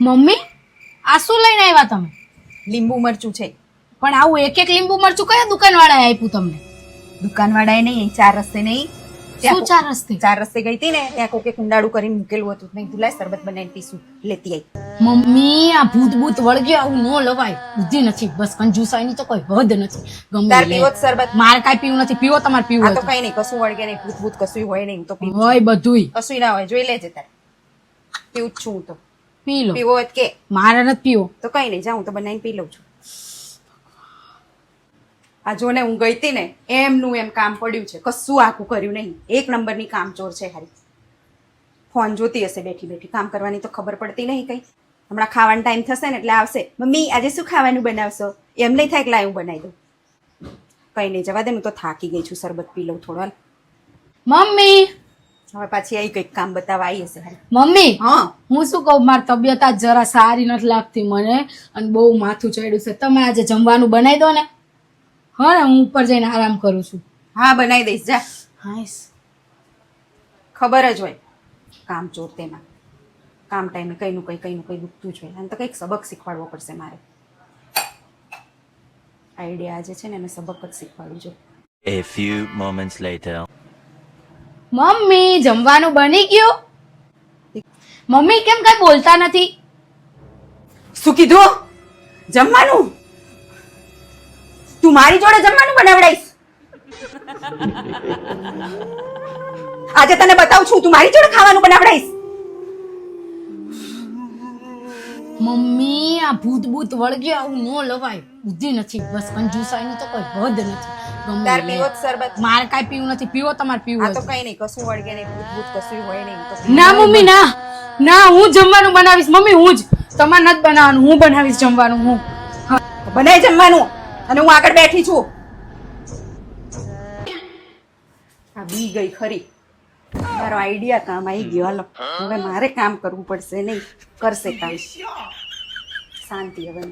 Mummy આ શું લઈને આવ્યા તમે? લીંબુ મરચું છે. પણ આવું એક એક લીંબુ મરચું કયા દુકાનવાળાએ આપ્યું તમને? દુકાનવાળાએ નહીં ચાર રસ્તે નહીં. શું ચાર રસ્તે? ચાર રસ્તે ગઈ હતી ને ત્યાં કોકે કુંડાળું કરીને મૂકેલું હતું. મેં કીધું લાય શરબત બનાવીને પીશું લેતી આવી મમ્મી આ ભૂત ભૂત વળગ્યો આવું ન લવાય. બુદ્ધિ નથી. બસ કંજુસાઈની તો કોઈ હદ નથી. ગમે. પીવો શરબત. મારે કાંઈ પીવું નથી. પીવો તમારે પીવું તો કઈ નહીં. કશું વળગે નહીં. ભૂત ભૂત કશું હોય નહીં. તો. હોય બધુંય. કશું ના હોય. જોઈ લેજે તારે. પીવું જ છું તો. પી લો. પીવો કે. મારે નથી પીવો. તો કઈ નહીં જાઉં તો બનાવીને પી લઉં છું. આ જો ને હું ગઈ હતી ને એમનું એમ કામ પડ્યું છે. કશું આખું કર્યું નહીં. એક નંબરની કામચોર છે હારી. ફોન જોતી હશે બેઠી બેઠી. કામ કરવાની તો ખબર પડતી નહીં કઈ. હમણાં ખાવાનો ટાઈમ થશે ને એટલે આવશે. મમ્મી આજે શું ખાવાનું બનાવશો? એમ નહીં થાય કે લાય હું બનાવી દઉં. કઈ નહીં જવા દે હું તો થાકી ગઈ છું. શરબત પી લઉં થોડો. મમ્મી! હવે પાછી આવી કંઈક કામ બતાવવા આવી હશે મમ્મી હા. હું શું કહું? મારી તબિયત આજ જરા સારી નથી લાગતી મને અને બહુ માથું ચડ્યું છે. તમે આજે જમવાનું બનાવી દો ને. હા ને હું ઉપર જઈને આરામ કરું છું. હા બનાવી દઈશ. જા. હાઈસ. ખબર જ હોય. કામ ચોર તેમાં. કામ ટાઈમે કઈનું કઈ કઈનું કઈ દુખતું જ હોય. અને તો કંઈક સબક શીખવાડવો પડશે મારે. આઈડિયા આજે છે ને એને સબક જ શીખવાડવું જોઈએ. A few moments later. Mummy, જમવાનું બની ગયું? મમ્મી કેમ કઈ બોલતા નથી? શું કીધું? જમવાનું? તું મારી જોડે જમવાનું બનાવડાઈશ? આજે તને બતાવું છું, તું મારી જોડે ખાવાનું બનાવડાઈશ? આ ભૂત ભૂત વળગ્યો આવું ન લવાય. બુદ્ધિ નથી. બસ કંજુસાઈની તો કોઈ હદ નથી. તાર પીવો સરબત માર કાઈ પીવું નથી. પીવો તમારે પીવું આ તો. કઈ નહીં. કશું વળગે નહીં. ભૂત ભૂત કશું હોય નહીં. ના મમ્મી ના. ના હું જમવાનું બનાવીશ. મમ્મી હું જ. તમારે નથી બનાવવાનું. હું બનાવીશ જમવાનું હું. હા. બનાય જમવાનું. અને હું આગળ બેઠી છું. આ બી ગઈ ખરી. મારો આઈડિયા કામ આવી ગયો. હાલો. હવે મારે કામ કરવું પડશે નહીં. કરશે કામ. શાંતિ હવે